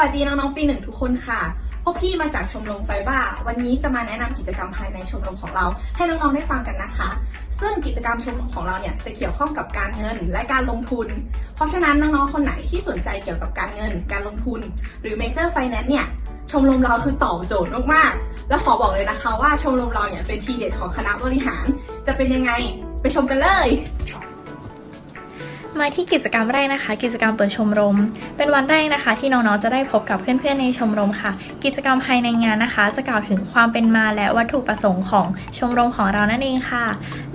วัสดีน้องๆ ปีหนึ่งทุกคนค่ะ พวกพี่มาจากชมรมไฟบ้า วันนี้จะมาแนะนำกิจกรรมภายในชมรมของเรา ให้น้องๆ ได้ฟังกันนะคะ ซึ่งกิจกรรมชมรมของเราเนี่ยจะเกี่ยวข้องกับการเงินและการลงทุน เพราะฉะนั้นน้องๆ คนไหนที่สนใจเกี่ยวกับการเงิน การลงทุน หรือ Major Finance เนี่ย ชมรมเราคือตอบโจทย์มากๆ และขอบอกเลยนะคะว่าชมรมเราเนี่ยเป็นทีเด็ดของคณะบริหาร จะเป็นยังไงไปชมกันเลย มาที่กิจกรรมแรกนะคะ กิจกรรมเปิดชมรม เป็นวันแรกนะคะ ที่น้องๆจะได้พบกับเพื่อนๆในชมรมค่ะ กิจกรรมภายในงานนะคะ จะกล่าวถึงความเป็นมาและวัตถุประสงค์ของชมรมของเรานั่นเองค่ะ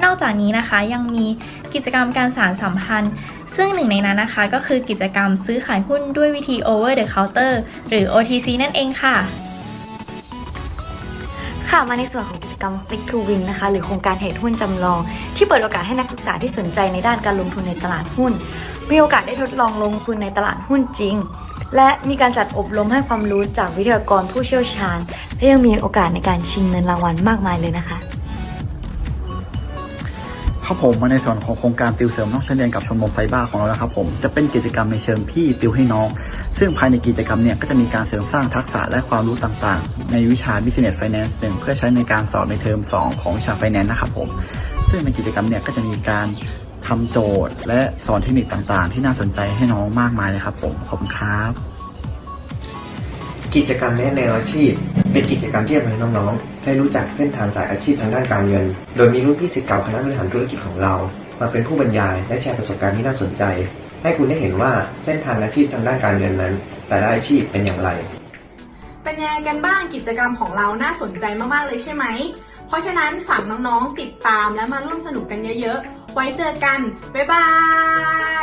นอกจากนี้นะคะยังมีกิจกรรมการสานสัมพันธ์ ซึ่งหนึ่งในนั้นนะคะ ก็คือกิจกรรมซื้อขายหุ้นด้วยวิธี over the counter หรือ OTC นั่นเองค่ะ ค่ะมาในส่วนของกิจกรรม Click to Win นะคะ หรือโครงการเหตุหุ้นจำลอง ที่เปิดโอกาสให้นักศึกษาที่สนใจในด้านการลงทุนในตลาดหุ้น มีโอกาสได้ทดลองลงทุนในตลาดหุ้นจริง และมีการจัดอบรมให้ความรู้จากวิทยากรผู้เชี่ยวชาญ และยังมีโอกาสในการชิงเงินรางวัลมากมายเลยนะคะ ครับผมมาในส่วนของโครงการติวเสริมน้อกชั้นเรียนกับชมรมไฟบ้าของเรานะครับผมจะเป็นกิจกรรมในเชิงพี่ติวให้น้อง ซึ่งภายในกิจกรรมเนี่ยก็จะมีการเสริมสร้างทักษะและความรู้ต่างๆ ในวิชา Business Finance 1เพื่อใช้ในการสอบในเทอม 2 ของวิชา Finance นะครับผมซึ่งในกิจกรรมเนี่ยก็จะมีการทำโจทย์ และสอนเทคนิคต่างๆ ที่น่าสนใจให้น้องมากมายเลยครับผมขอบคุณครับ กิจกรรมแนะแนวอาชีพ เป็นกิจกรรมที่จะให้น้องๆ ได้รู้จักเส้นทางสายอาชีพทางด้านการเงิน โดยมีรุ่นพี่ศิษย์เก่าคณะบริหารธุรกิจของเรา มาเป็นผู้บรรยายและแชร์ประสบการณ์ที่น่าสนใจ ให้คุณได้เห็นว่าเส้นทางอาชีพทางด้านการเงินนั้น แต่ละอาชีพเป็นอย่างไร เป็นยังไงกันบ้างกิจกรรมของเราน่าสนใจมากๆเลยใช่ไหม เพราะฉะนั้นฝากน้องๆติดตามและมาร่วมสนุกกันเยอะๆ ไว้เจอกัน บ๊ายบาย